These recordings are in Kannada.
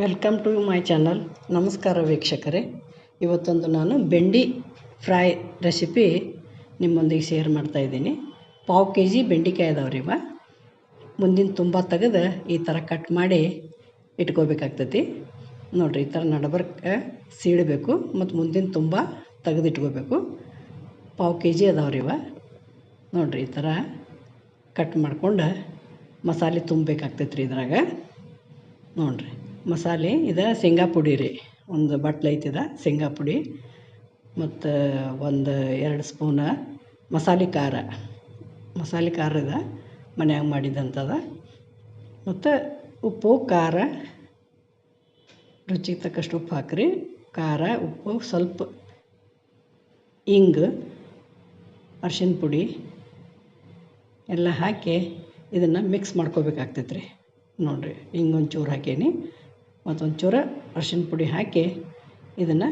ವೆಲ್ಕಮ್ ಟು ಮೈ ಚಾನಲ್ ನಮಸ್ಕಾರ ವೀಕ್ಷಕರೇ. ಇವತ್ತೊಂದು ನಾನು ಬೆಂಡಿ ಫ್ರೈ ರೆಸಿಪಿ ನಿಮ್ಮೊಂದಿಗೆ ಶೇರ್ ಮಾಡ್ತಾಯಿದ್ದೀನಿ ಪಾವು ಕೆ ಜಿ ಬೆಂಡಿಕಾಯಿ ಅದಾವ್ರಿ ಇವ. ಮುಂದಿನ ತುಂಬ ತೆಗೆದು ಈ ಥರ ಕಟ್ ಮಾಡಿ ಇಟ್ಕೋಬೇಕಾಗ್ತೈತಿ. ನೋಡಿರಿ, ಈ ಥರ ನಡಬರ್ಕ ಸೀಳಬೇಕು ಮತ್ತು ಮುಂದಿನ ತುಂಬ ತೆಗೆದು ಇಟ್ಕೋಬೇಕು. ಪಾವು ಕೆ ಜಿ ಅದಾವ್ರಿ ಇವ. ನೋಡಿರಿ, ಈ ಥರ ಕಟ್ ಮಾಡಿಕೊಂಡು ಮಸಾಲೆ ತುಂಬಬೇಕಾಗ್ತೈತೆ ರೀ ಇದ್ರಾಗ. ನೋಡಿರಿ. ಮಸಾಲೆ ಇದು ಶೇಂಗಾ ಪುಡಿ ರೀ. ಒಂದು ಬಟ್ಲು ಐತಿದ ಶೇಂಗಾ ಪುಡಿ. ಮತ್ತು ಒಂದು ಎರಡು ಸ್ಪೂನ ಮಸಾಲೆ ಖಾರ. ಮಸಾಲೆ ಖಾರ ಇದೆ ಮನ್ಯಾಗ ಮಾಡಿದಂಥದ ಮತ್ತು ಉಪ್ಪು, ಖಾರ, ರುಚಿಗೆ ತಕ್ಕಷ್ಟು ಉಪ್ಪು ಹಾಕ್ರಿ. ಖಾರ, ಉಪ್ಪು, ಸ್ವಲ್ಪ ಇಂಗು ಅರ್ಶಿನ ಪುಡಿ ಎಲ್ಲ ಹಾಕಿ ಇದನ್ನು ಮಿಕ್ಸ್ ಮಾಡ್ಕೋಬೇಕಾಗ್ತೈತೆ ರೀ ನೋಡಿರಿ ಹಿಂಗೆ ಒಂಚೂರು ಹಾಕೀನಿ. ಮತ್ತು ಒಂಚೂರು ಅರ್ಶಿಣ ಪುಡಿ ಹಾಕಿ ಇದನ್ನು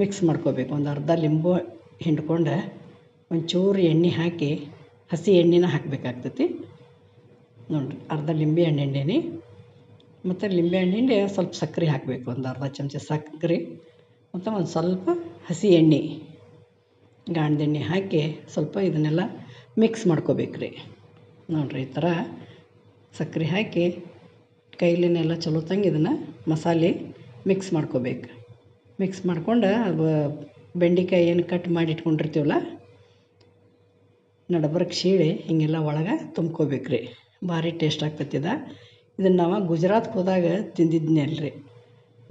ಮಿಕ್ಸ್ ಮಾಡ್ಕೋಬೇಕು. ಒಂದು ಅರ್ಧ ಲಿಂಬು ಹಿಂಡ್ಕೊಂಡು ಒಂಚೂರು ಎಣ್ಣೆ ಹಾಕಿ ಹಸಿ ಎಣ್ಣೆನ ಹಾಕಬೇಕಾಗ್ತೈತಿ. ನೋಡಿರಿ, ಅರ್ಧ ಲಿಂಬೆ ಹಣ್ಣು ಹಿಂಡೀನಿ. ಮತ್ತು ಲಿಂಬೆ ಹಣ್ಣು ಹಿಂಡಿ ಸ್ವಲ್ಪ ಸಕ್ಕರೆ ಹಾಕಬೇಕು. ಒಂದು ಅರ್ಧ ಚಮಚ ಸಕ್ಕರೆ, ಮತ್ತು ಒಂದು ಸ್ವಲ್ಪ ಹಸಿ ಎಣ್ಣೆ ಗಾಣದೆಣ್ಣೆ ಹಾಕಿ ಸ್ವಲ್ಪ ಇದನ್ನೆಲ್ಲ ಮಿಕ್ಸ್ ಮಾಡ್ಕೋಬೇಕು ರೀ ನೋಡಿರಿ, ಈ ಥರ ಸಕ್ಕರೆ ಹಾಕಿ ಕೈಲಿನೆಲ್ಲ ಚಲೋತ್ತಂಗೆ ತಂಗಿ ಇದನ್ನು ಮಸಾಲೆ ಮಿಕ್ಸ್ ಮಾಡ್ಕೊಬೇಕು. ಮಿಕ್ಸ್ ಮಾಡ್ಕೊಂಡು ಅದು ಬೆಂಡೆಕಾಯಿ ಏನು ಕಟ್ ಮಾಡಿ ಇಟ್ಕೊಂಡಿರ್ತೀವಲ್ಲ ನಡಬರ್ಕ್ ಶೀಳೆ ಹಿಂಗೆಲ್ಲ ಒಳಗೆ ತುಂಬ್ಕೋಬೇಕು ರೀ ಭಾರಿ ಟೇಸ್ಟ್ ಆಗ್ತೈತಿ ಇದು. ಇದನ್ನು ನಾವು ಗುಜರಾತ್ಗೆ ಹೋದಾಗ ತಿಂದಿದ್ನಲ್ರಿ.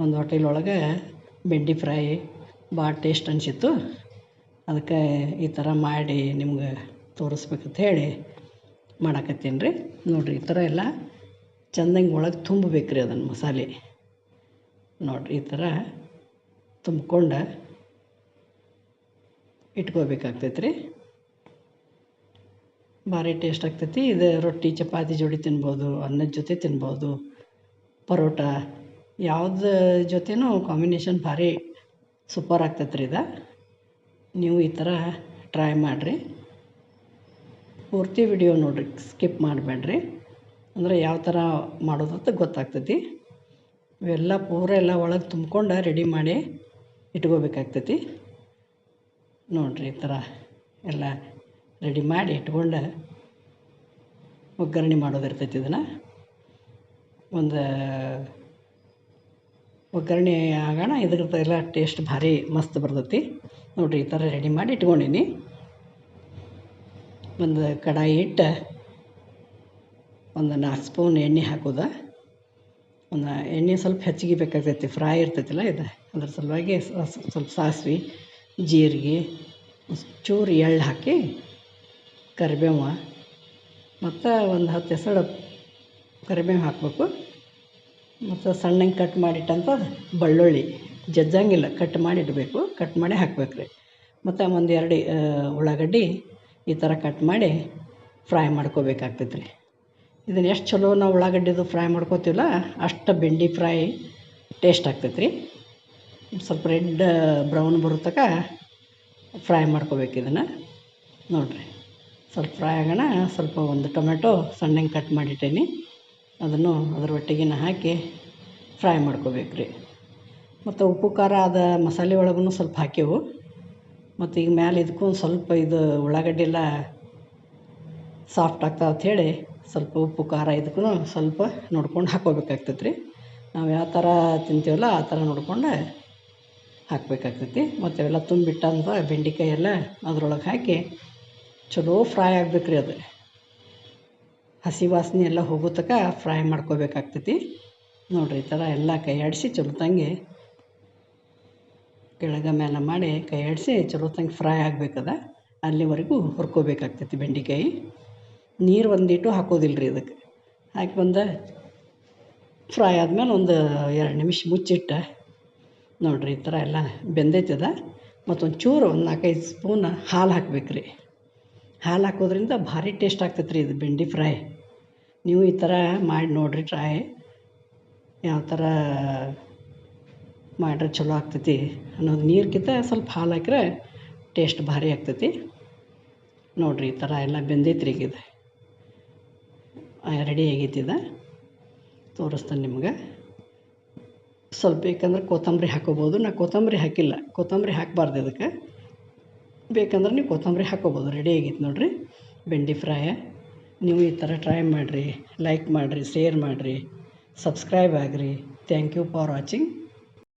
ಒಂದು ಹೋಟೆಲ್ ಒಳಗೆ ಬೆಂಡಿ ಫ್ರೈ ಭಾಳ ಟೇಸ್ಟ್ ಅನಿಸಿತ್ತು. ಅದಕ್ಕೆ ಈ ಥರ ಮಾಡಿ ನಿಮ್ಗೆ ತೋರಿಸ್ಬೇಕಂತ ಹೇಳಿ ಮಾಡಾಕತ್ತೀನಿ ರೀ ನೋಡಿರಿ ಈ ಥರ ಎಲ್ಲ ಚೆಂದಂಗೆ ಒಳಗೆ ತುಂಬಬೇಕು ರೀ ಅದನ್ನು ಮಸಾಲೆ. ನೋಡಿರಿ, ಈ ಥರ ತುಂಬ್ಕೊಂಡು ಇಟ್ಕೋಬೇಕಾಗ್ತೈತೆ ರೀ ಭಾರಿ ಟೇಸ್ಟ್ ಆಗ್ತೈತಿ. ಇದು ರೊಟ್ಟಿ, ಚಪಾತಿ ಜೋಡಿ ತಿನ್ಬೋದು, ಅನ್ನದ ಜೊತೆ ತಿನ್ಬೋದು. ಪರೋಟ ಯಾವ್ದು ಜೊತೆನೂ ಕಾಂಬಿನೇಷನ್ ಭಾರಿ ಸೂಪರ್ ಆಗ್ತೈತೆ ರೀ ಇದು. ನೀವು ಈ ಥರ ಟ್ರೈ ಮಾಡಿರಿ. ಪೂರ್ತಿ ವಿಡಿಯೋ ನೋಡಿರಿ, ಸ್ಕಿಪ್ ಮಾಡಬೇಡ್ರಿ. ಅಂದರೆ ಯಾವ ಥರ ಅಂತ ಗೊತ್ತಾಗ್ತೈತಿ. ಇವೆಲ್ಲ ಪೂರ ಎಲ್ಲ ಒಳಗೆ ತುಂಬ್ಕೊಂಡು ರೆಡಿ ಮಾಡಿ ಇಟ್ಕೋಬೇಕಾಗ್ತೈತಿ. ನೋಡಿರಿ ಈ ಥರ ಎಲ್ಲ ರೆಡಿ ಮಾಡಿ ಇಟ್ಕೊಂಡು ಒಗ್ಗರಣೆ ಮಾಡೋದಿರ್ತೈತಿ ಇದನ್ನು. ಒಂದು ಒಗ್ಗರಣೆ ಆಗೋಣ, ಇದ್ರದ್ದು ಎಲ್ಲ ಟೇಸ್ಟ್ ಭಾರಿ ಮಸ್ತ್ ಬರ್ತೈತಿ. ನೋಡಿರಿ ಈ ಥರ ರೆಡಿ ಮಾಡಿ ಇಟ್ಕೊಂಡೀನಿ. ಒಂದು ಕಡಾಯಿ ಇಟ್ಟು ಒಂದು ನಾಲ್ಕು ಸ್ಪೂನ್ ಎಣ್ಣೆ ಹಾಕೋದ. ಒಂದು ಎಣ್ಣೆ ಸ್ವಲ್ಪ ಹೆಚ್ಚಿಗೆ ಬೇಕಾಗ್ತೈತಿ, ಫ್ರೈ ಇರ್ತೈತಲ್ಲ ಇದು. ಅದ್ರ ಸಲುವಾಗಿ ಸ್ವಲ್ಪ ಸಾಸ್ವೆ, ಜೀರಿಗೆ, ಚೂರು ಎಳ್ಳು ಹಾಕಿ ಕರಿಬೇವು. ಮತ್ತು ಒಂದು ಹತ್ತು ಎಸಳು ಕರಿಬೇವು ಹಾಕಬೇಕು. ಮತ್ತು ಸಣ್ಣಗೆ ಕಟ್ ಮಾಡಿಟ್ಟಂಥ ಬೆಳ್ಳುಳ್ಳಿ, ಜಜ್ಜಂಗಿಲ್ಲ ಕಟ್ ಮಾಡಿ ಇಡಬೇಕು. ಕಟ್ ಮಾಡಿ ಹಾಕ್ಬೇಕು ರೀ. ಮತ್ತು ಒಂದೆರಡು ಉಳ್ಳಾಗಡ್ಡಿ ಈ ಥರ ಕಟ್ ಮಾಡಿ ಫ್ರೈ ಮಾಡ್ಕೋಬೇಕಾಗ್ತೈತೆ ರೀ. ಇದನ್ನು ಎಷ್ಟು ಚಲೋ ನಾವು ಉಳ್ಳಾಗಡ್ಡಿದು ಫ್ರೈ ಮಾಡ್ಕೋತೀವಲ್ಲ, ಅಷ್ಟು ಬೆಂಡಿ ಫ್ರೈ ಟೇಸ್ಟ್ ಆಗ್ತೈತೆ ರೀ ಸ್ವಲ್ಪ ರೆಡ್ ಬ್ರೌನ್ ಬರೋ ಫ್ರೈ ಮಾಡ್ಕೊಬೇಕು ಇದನ್ನು. ನೋಡಿರಿ, ಸ್ವಲ್ಪ ಫ್ರೈ ಆಗೋಣ, ಸ್ವಲ್ಪ ಒಂದು ಟೊಮೆಟೊ ಸಣ್ಣಗೆ ಕಟ್ ಮಾಡಿಟ್ಟೇನಿ. ಅದನ್ನು ಅದ್ರ ಒಟ್ಟಿಗೆನ ಹಾಕಿ ಫ್ರೈ ಮಾಡ್ಕೋಬೇಕು ರೀ ಮತ್ತು ಉಪ್ಪು, ಖಾರ ಆದ ಮಸಾಲೆ ಒಳಗೂ ಸ್ವಲ್ಪ ಹಾಕ್ಯವು. ಮತ್ತು ಈಗ ಮ್ಯಾಲೆ ಇದಕ್ಕೂ ಸ್ವಲ್ಪ ಇದು ಉಳ್ಳಾಗಡ್ಡಿ ಎಲ್ಲ ಸಾಫ್ಟ್ ಆಗ್ತಾವೆ ಅಂಥೇಳಿ ಸ್ವಲ್ಪ ಉಪ್ಪು, ಖಾರ ಇದಕ್ಕೂ ಸ್ವಲ್ಪ ನೋಡ್ಕೊಂಡು ಹಾಕ್ಕೋಬೇಕಾಗ್ತೈತೆ ರೀ ನಾವು ಯಾವ ಥರ ತಿಂತೀವಲ್ಲ ಆ ಥರ ನೋಡ್ಕೊಂಡು ಹಾಕಬೇಕಾಗ್ತೈತಿ. ಮತ್ತು ಅವೆಲ್ಲ ತುಂಬಿಟ್ಟಂಥ ಬೆಂಡೆಕಾಯಿ ಎಲ್ಲ ಅದ್ರೊಳಗೆ ಹಾಕಿ ಚಲೋ ಫ್ರೈ ಆಗ್ಬೇಕು ರೀ ಅದು. ಹಸಿ ವಾಸನೆ ಎಲ್ಲ ಹೋಗೋ ತನಕ ಫ್ರೈ ಮಾಡ್ಕೋಬೇಕಾಗ್ತೈತಿ. ನೋಡಿರಿ ಈ ಥರ ಎಲ್ಲ ಕೈ ಆಡಿಸಿ ಚಲೋ ತಂಗಿ ಕೆಳಗೆ ಮೇಲೆ ಮಾಡಿ ಕೈ ಆಡಿಸಿ ಚಲೋ ತಂಗಿ ಫ್ರೈ ಆಗ್ಬೇಕದ. ಅಲ್ಲಿವರೆಗೂ ಹುರ್ಕೋಬೇಕಾಗ್ತೈತಿ ಬೆಂಡೆಕಾಯಿ. ನೀರು ಒಂದಿಟ್ಟು ಹಾಕೋದಿಲ್ಲ ರೀ ಇದಕ್ಕೆ ಹಾಕಿ ಬಂದು ಫ್ರೈ ಆದ್ಮೇಲೆ ಒಂದು ಎರಡು ನಿಮಿಷ ಮುಚ್ಚಿಟ್ಟು. ನೋಡಿರಿ ಈ ಥರ ಎಲ್ಲ ಬೆಂದೈತದ. ಮತ್ತೊಂದು ಚೂರು ಒಂದು ನಾಲ್ಕೈದು ಸ್ಪೂನ್ ಹಾಲು ಹಾಕ್ಬೇಕು ರೀ ಹಾಲು ಹಾಕೋದ್ರಿಂದ ಭಾರಿ ಟೇಸ್ಟ್ ಆಗ್ತೈತೆ ರೀ ಇದು ಬೆಂಡಿ ಫ್ರೈ. ನೀವು ಈ ಥರ ಮಾಡಿ ನೋಡಿರಿ ಟ್ರೈ. ಯಾವ ಥರ ಮಾಡ್ರೆ ಚಲೋ ಆಗ್ತೈತಿ ಅನ್ನೋದು ನೀರ್ಕಿಂತ ಸ್ವಲ್ಪ ಹಾಲು ಹಾಕಿದ್ರೆ ಟೇಸ್ಟ್ ಭಾರಿ ಆಗ್ತೈತಿ. ನೋಡಿರಿ ಈ ಥರ ಎಲ್ಲ ಬೆಂದೈತ್ರಿ ಈಗ ಇದು. ರೆಡಿ ಆಗೈತಿ ಇದು ತೋರಿಸ್ತೇನೆ ನಿಮ್ಗೆ. ಸ್ವಲ್ಪ ಬೇಕಂದ್ರೆ ಕೊತ್ತಂಬರಿ ಹಾಕೋಬೋದು. ನಾ ಕೊತ್ತಂಬರಿ ಹಾಕಿಲ್ಲ. ಕೊತ್ತಂಬರಿ ಹಾಕಬಾರ್ದು ಇದಕ್ಕೆ. ಬೇಕಂದ್ರೆ ನೀವು ಕೊತ್ತಂಬರಿ ಹಾಕೋಬೋದು. ರೆಡಿ ಆಗೈತೆ ನೋಡಿರಿ. ಬೆಂಡಿ ಫ್ರೈ. ನೀವು ಈ ಥರ ಟ್ರೈ ಮಾಡಿರಿ. ಲೈಕ್ ಮಾಡಿರಿ, ಶೇರ್ ಮಾಡಿರಿ. ಸಬ್ಸ್ಕ್ರೈಬ್ ಆಗಿರಿ. Thank you for watching.